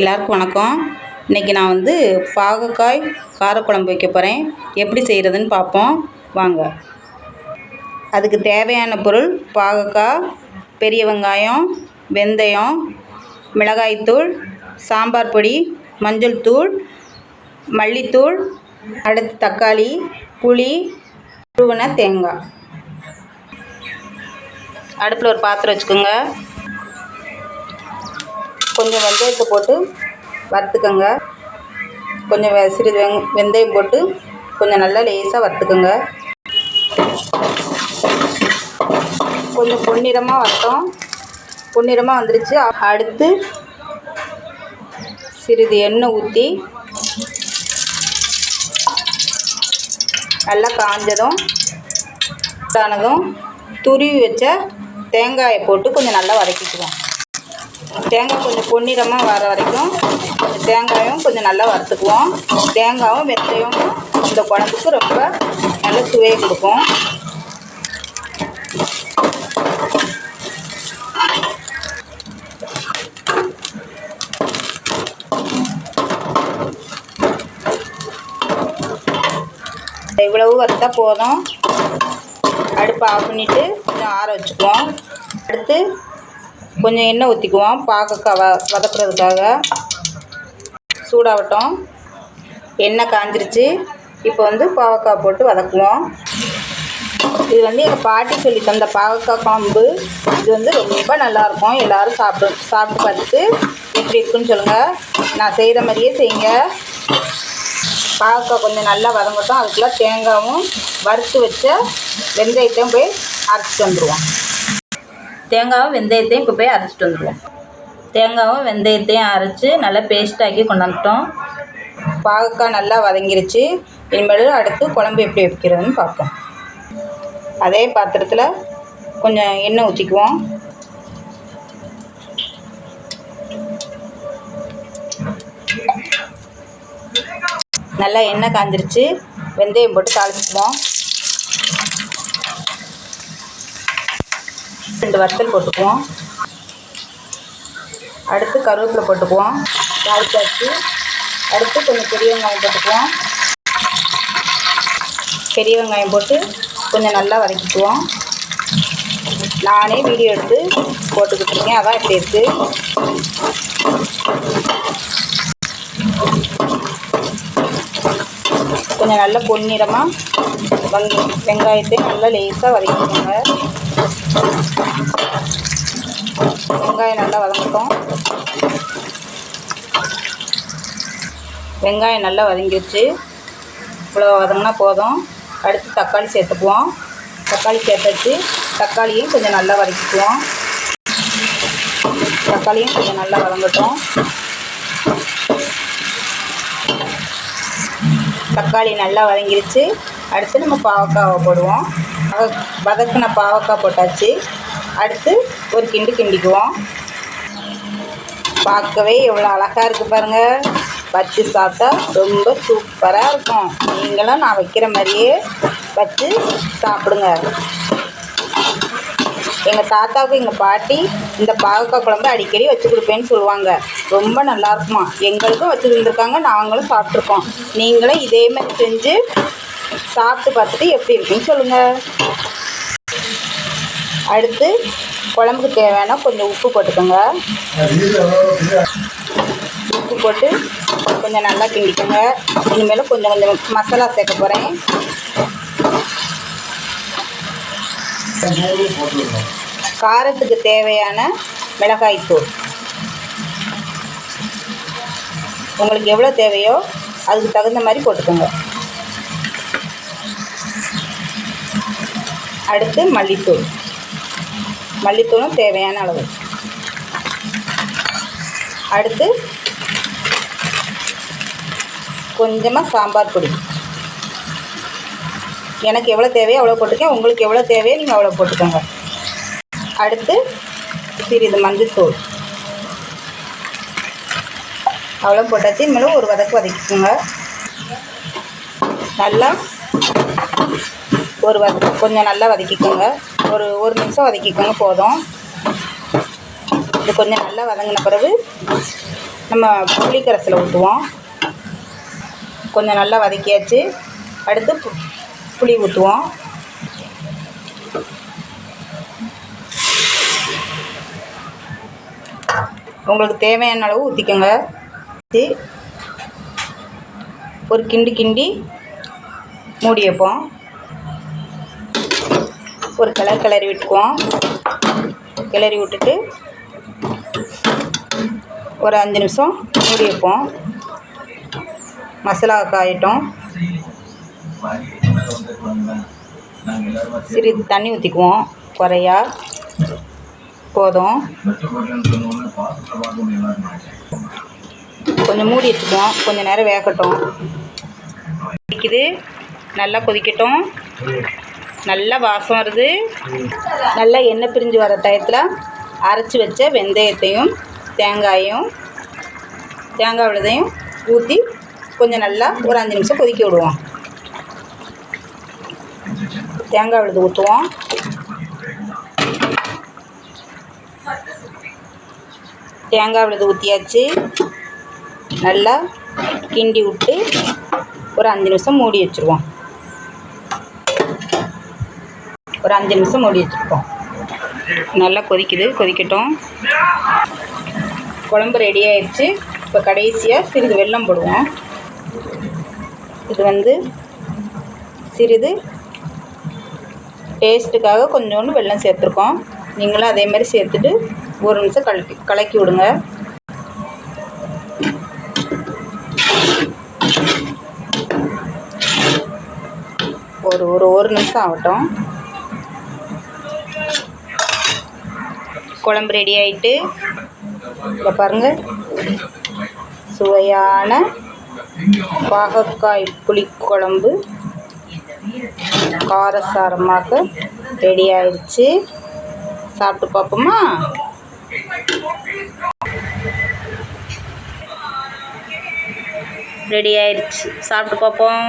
எல்லாருக்கும் வணக்கம். இன்றைக்கி நான் வந்து பாகக்காய் காரக்குழம்பு வைக்க போகிறேன் எப்படி செய்கிறதுன்னு பார்ப்போம். வாங்க. அதுக்கு தேவையான பொருள் பாகக்காய் பெரிய வெங்காயம் வெந்தயம் மிளகாய்த்தூள் சாம்பார் பொடி மஞ்சள் தூள் மல்லித்தூள் அடுத்து தக்காளி புளி துருவன தேங்காய். அடுப்பில் ஒரு பாத்திரம் வச்சுக்கோங்க. கொஞ்சம் வெந்தயத்தை போட்டு வறுத்துக்கோங்க. கொஞ்சம் வெ சிறிது வெங் வெந்தயம் போட்டு கொஞ்சம் நல்லா லேசாக வறுத்துக்கோங்க. கொஞ்சம் பொன்னிறமாக வறுத்தோம். பொன்னிறமாக வந்துருச்சு. அடுத்து சிறிது எண்ணெய் ஊற்றி நல்லா காஞ்சதும் ஆனதும் துருவி வச்ச தேங்காயை போட்டு கொஞ்சம் நல்லா வதக்கிக்குவோம். தேங்காய் கொஞ்சம் பொன்னிறமாக வர வரைக்கும் தேங்காயும் கொஞ்சம் நல்லா வறுத்துக்குவோம். தேங்காயும் வெந்தயமும் இந்த குழம்புக்கு ரொம்ப நல்ல சுவையை கொடுக்கும். இவ்வளவு வறுத்தா போதும். அடுப்பை ஆஃப் பண்ணிவிட்டு கொஞ்சம் ஆற வச்சுக்குவோம். அடுத்து கொஞ்சம் எண்ணெய் ஊற்றிக்குவோம் பாகக்காய் வ வதக்குறதுக்காக. சூடாகட்டும் எண்ணெய் காஞ்சிருச்சு. இப்போ வந்து பாவக்காய் போட்டு வதக்குவோம். இது வந்து எங்கள் பாட்டி சொல்லி தந்த பாவக்காய் காம்பு இது வந்து ரொம்ப நல்லாயிருக்கும் எல்லோரும் சாப்பிடு சாப்பிட்டு பார்த்துட்டு எப்படி இருக்குன்னு சொல்லுங்கள் நான் செய்கிற மாதிரியே செய்யுங்க. பாவக்காய் கொஞ்சம் நல்லா வதங்கட்டும். அதுக்குள்ளே தேங்காயும் வறுத்து வச்ச வெந்தயத்தையும் போய் அரைச்சிட்டு வந்துடுவோம் தேங்காவும் வெந்தயத்தையும் இப்போ போய் அரைச்சிட்டு வந்துடுவோம் தேங்காவும் வெந்தயத்தையும் அரைச்சி நல்லா பேஸ்ட்டாக்கி கொண்டாந்துட்டோம் பாகக்காய் நல்லா வதங்கிருச்சு. இனிமேல் அடுத்து குழம்பு எப்படி வைக்கிறதுன்னு பார்ப்போம். அதே பாத்திரத்தில் கொஞ்சம் எண்ணெய் ஊற்றிக்குவோம் நல்லா எண்ணெய் காஞ்சிருச்சு. வெந்தயம் போட்டு தாளிச்சுக்குவோம். ரெண்டு வத்தல் போட்டுக்குவோம். அடுத்து கருவேப்பிலை போட்டுக்குவோம். தாளிச்சாச்சு அடுத்து கொஞ்சம் பெரிய வெங்காயம் போட்டுக்குவோம். பெரிய வெங்காயம் போட்டு கொஞ்சம் நல்லா வதக்கிக்குவோம். நானே வீடியோ எடுத்து போட்டுக்கிட்டு இருக்கேன் அதான் இப்படி இருக்குது கொஞ்சம் நல்லா பொன்னிறமாக வங் வெங்காயத்தை நல்லா லேசாக வதக்கிக்கோங்க. வெங்காயம் நல்லா வதங்கட்டும். வெங்காயம் நல்லா வதங்கிடுச்சு இவ்வளோ வதங்கினா போதும். அடுத்து தக்காளி சேர்த்துக்குவோம். தக்காளி சேர்த்தாச்சு. தக்காளியும் கொஞ்சம் நல்லா வதக்கிக்குவோம். தக்காளியும் கொஞ்சம் நல்லா வதங்கட்டும். தக்காளி நல்லா வதங்கிருச்சு. அடுத்து நம்ம பாவக்காவை போடுவோம். வதக்குன பாவக்காய் போட்டாச்சு. அடுத்து ஒரு கிண்டு கிண்டிக்குவோம். பார்க்கவே எவ்வளோ அழகாக இருக்குது பாருங்கள் வச்சு சாப்பிட்டா ரொம்ப சூப்பராக இருக்கும். நீங்களும் நான் வைக்கிற மாதிரியே வச்சு சாப்பிடுங்க. எங்கள் தாத்தாவுக்கு எங்கள் பாட்டி இந்த பாகக்காய் குழம்பு அடிக்கடி வச்சு கொடுப்பேன்னு சொல்லுவாங்க. ரொம்ப நல்லாயிருக்குமா எங்களுக்கும் வச்சு தந்துருக்காங்க நாங்களும் சாப்பிட்ருக்கோம் நீங்களும் இதேமாதிரி செஞ்சு சாப்பிட்டு பார்த்துட்டு எப்படி இருக்குன்னு சொல்லுங்கள் அடுத்து குழம்புக்கு தேவையான கொஞ்சம் உப்பு போட்டுக்கோங்க. உப்பு போட்டு கொஞ்சம் நல்லா கிண்டிக்கோங்க. இனிமேல் கொஞ்சம் கொஞ்சம் மசாலா சேர்க்க போகிறேன் காரத்துக்கு தேவையான மிளகாய்த்தூள். உங்களுக்கு எவ்வளோ தேவையோ அதுக்கு தகுந்த மாதிரி போட்டுக்கோங்க. அடுத்து மல்லித்தூள். மல்லித்தூளும் தேவையான அளவு. அடுத்து கொஞ்சமாக சாம்பார் பொடி. எனக்கு எவ்வளோ தேவையோ அவ்வளோ போட்டுக்கேன் உங்களுக்கு எவ்வளோ தேவையோ நீங்கள் அவ்வளோ போட்டுக்கோங்க. அடுத்து சிறிது மஞ்சத்தூள். அவ்வளோ போட்டாச்சு. இனிமேலும் ஒரு வதக்கு வதக்கிக்கோங்க. நல்லா ஒரு வத கொஞ்சம் நல்லா வதக்கிக்கோங்க. ஒரு ஒரு நிமிஷம் வதக்கிக்கோங்க போதும். இது கொஞ்சம் நல்லா வதங்கின பிறகு நம்ம புளிக்கரசில் ஊற்றுவோம் கொஞ்சம் நல்லா வதக்கியாச்சு. அடுத்து பு- புளி ஊற்றுவோம் உங்களுக்கு தேவையான அளவு ஊற்றிக்கோங்க ஒரு கிண்டு கிண்டி மூடி வைப்போம் ஒரு கலர் கிளறி விட்டுக்குவோம். கிளறி விட்டுட்டு ஒரு அஞ்சு நிமிஷம் மூடி வைப்போம் மசாலா காயட்டும் சிறிது தண்ணி ஊற்றிக்குவோம் குறையா போதும். கொஞ்சம் மூடி வச்சுக்குவோம் கொஞ்சம் நேரம் வேகட்டும். இருக்குது நல்லா கொதிக்கட்டும். நல்லா வாசம் வருது. நல்லா எண்ணெய் பிரிஞ்சு வர டயத்தில் அரைச்சி வச்ச வெந்தயத்தையும் தேங்காயும் தேங்காய் விழுதையும் ஊற்றி கொஞ்சம் நல்லா ஒரு அஞ்சு நிமிஷம் கொதிக்க விடுவோம். தேங்காய் விழுது ஊற்றுவோம் தேங்காய் விழுது ஊற்றியாச்சு நல்லா கிண்டி விட்டு ஒரு அஞ்சு நிமிஷம் மூடி வச்சுருவோம். ஒரு அஞ்சு நிமிஷம் மூடி வச்சுருப்போம். நல்லா கொதிக்குது கொதிக்கட்டும். குழம்பு ரெடி ஆயிடுச்சு. இப்போ கடைசியாக சிறிது வெல்லம் போடுவோம். இது வந்து சிறிது டேஸ்ட்டுக்காக கொஞ்சோண்டு வெல்லம் சேர்த்துருக்கோம். நீங்களும் அதே மாதிரி சேர்த்துட்டு ஒரு நிமிஷம் கலக்கி கலக்கி விடுங்க. ஒரு ஒரு ஒரு நிமிஷம் ஆகட்டும். குழம்பு ரெடி ஆகிட்டு இதை பாருங்கள் சுவையான பாகக்காய் புளிக்குழம்பு காரசாரமாக ரெடி ஆயிடுச்சு. சாப்பிட்டு பார்ப்போமா? ரெடி ஆயிடுச்சு. சாப்பிட்டு பார்ப்போம்.